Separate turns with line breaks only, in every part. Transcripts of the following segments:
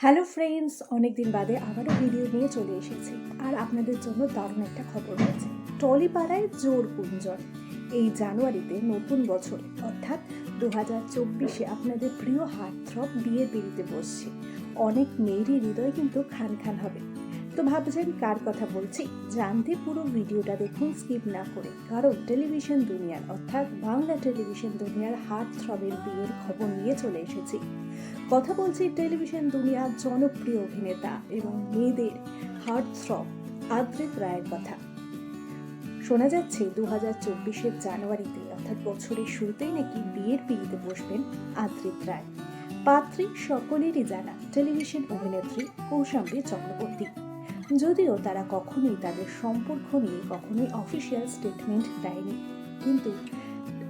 Hello friends, অনেকদিন বাদে আবারও ভিডিও নিয়ে চলে এসেছি। আর আপনাদের জন্য দারুণ একটা খবর রয়েছে। টলিপাড়ায় জোর গুঞ্জন। এই জানুয়ারিতে নতুন বছর, অর্থাৎ দু হাজার চব্বিশে আপনাদের প্রিয় হার্টথ্রব বিয়ে বেরিতে বসছে। অনেক মেয়েরই হৃদয় কিন্তু খান খান হবে। তো ভাবছেন কার কথা বলছি? জানতে পুরো ভিডিওটা দেখুন স্কিপ না করে। কারণ টেলিভিশন দুনিয়ার, অর্থাৎ বাংলা টেলিভিশন দুনিয়ার হার্ট থ্রবের বিয়ের খবর নিয়ে চলে এসেছি। কথা বলছি টেলিভিশন দুনিয়ার জনপ্রিয় অভিনেতা এবং মেয়েদের হার্ট থ্রব আদ্রিত রায়ের কথা। শোনা যাচ্ছে দু হাজার চব্বিশের জানুয়ারিতে, অর্থাৎ বছরের শুরুতেই নাকি বিয়ের পিড়িতে বসবেন আদ্রিত রায়। পাত্রী সকলেরই জানা টেলিভিশন অভিনেত্রী কৌশাম্বী চক্রবর্তী। যদিও তারা কখনোই তাদের সম্পর্ক নিয়ে কখনোই অফিসিয়াল স্টেটমেন্ট দেয়নি। কিন্তু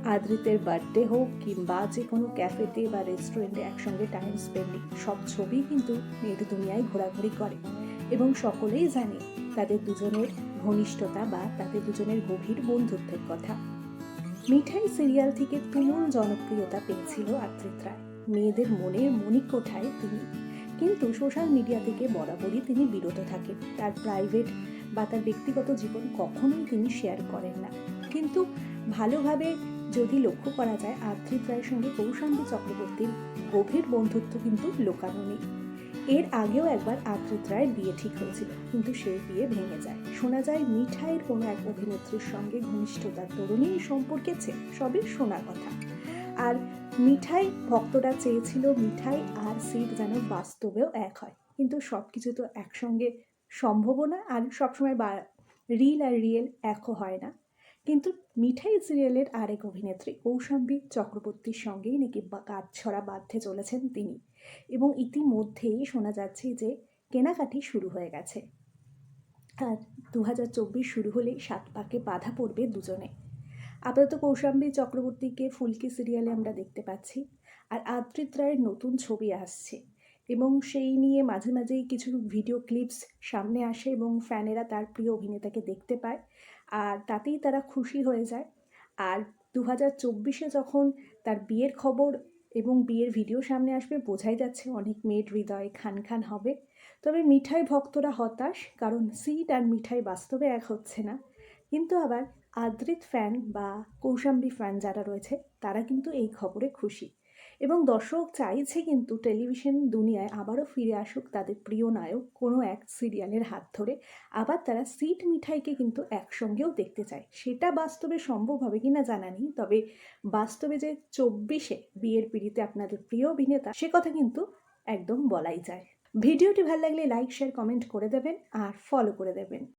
আদ্রিতের বার্থডে হোক কিংবা যে কোনো ক্যাফেতে বা রেস্টুরেন্টে একসঙ্গে টাইম স্পেন্ডিং সব ছবি কিন্তু নেট দুনিয়ায় ঘোরাঘুরি করে এবং সকলেই জানে তাদের দুজনের ঘনিষ্ঠতা বা তাদের দুজনের গভীর বন্ধুত্বের কথা। মিঠাই সিরিয়াল থেকে তুমুল জনপ্রিয়তা পেয়েছিল আদ্রিত রায়। মেয়েদের মনের মণিকোঠায় তিনি কিন্তু সোশ্যাল মিডিয়া থেকে বরাবরই তিনি বিরত থাকেন। তার প্রাইভেট বা তার ব্যক্তিগত জীবন কখনোই তিনি শেয়ার করেন না। কিন্তু ভালোভাবে যদি লক্ষ্য করা যায় আদ্রিত রায়ের সঙ্গে কৌশাম্বী চক্রবর্তীর গভীর বন্ধুত্ব কিন্তু লোকানো নেই। এর আগেও একবার আদ্রিত রায়ের বিয়ে ঠিক হয়েছিল, কিন্তু সেই বিয়ে ভেঙে যায়। শোনা যায়, মিঠাইয়ের কোনো এক অভিনেত্রীর সঙ্গে ঘনিষ্ঠতার তরুণী এই সম্পর্কেছে সবই শোনা কথা। আর মিঠাই, ভক্তরা চেয়েছিল মিঠাই আর সিট যেন বাস্তবেও এক হয়। কিন্তু সব কিছু তো একসঙ্গে সম্ভবও না আর সবসময় বা রিল আর রিয়েল একও হয় না। কিন্তু মিঠাই সিরিয়ালের আরেক অভিনেত্রী কৌশাম্বী চক্রবর্তীর সঙ্গেই নাকি কাজ ছড়া বাঁধতে চলেছেন তিনি। এবং ইতিমধ্যেই শোনা যাচ্ছে যে কেনাকাটি শুরু হয়ে গেছে। আর দু হাজার চব্বিশ শুরু হলেই সাত পাকে বাধা পড়বে দুজনে। আপাতত কৌশাম্বী চক্রবর্তীকে ফুলকি সিরিয়ালে আমরা দেখতে পাচ্ছি। আর আদ্রিত রায়ের নতুন ছবি আসছে এবং সেই নিয়ে মাঝে মাঝেই কিছু ভিডিও ক্লিপস সামনে আসে এবং ফ্যানেরা তার প্রিয় অভিনেতাকে দেখতে পায়। আর তাতেই তারা খুশি হয়ে যায়। আর দু হাজার চব্বিশে যখন তার বিয়ের খবর এবং বিয়ের ভিডিও সামনে আসবে, বোঝাই যাচ্ছে অনেক মেয়ের হৃদয়ে খান খান হবে। তবে মিঠাই ভক্তরা হতাশ, কারণ সিট আর মিঠাই বাস্তবে এক হচ্ছে না। কিন্তু আবার আদ্রিত ফ্যান বা কৌশাম্বী ফ্যান যারা রয়েছে, তারা কিন্তু এই খবরে খুশি। এবং দর্শক চাইছে কিন্তু টেলিভিশন দুনিয়ায় আবারও ফিরে আসুক তাদের প্রিয় নায়ক কোনো এক সিরিয়ালের হাত ধরে। আবার তারা সিট মিঠাইকে কিন্তু একসঙ্গেও দেখতে চায়। সেটা বাস্তবে সম্ভব হবে কি না জানা নেই, তবে বাস্তবে যে চব্বিশে বিয়ের পিড়িতে আপনাদের প্রিয় অভিনেতা, সে কথা কিন্তু একদম বলাই যায়। ভিডিওটি ভালো লাগলে লাইক, শেয়ার, কমেন্ট করে দেবেন আর ফলো করে দেবেন।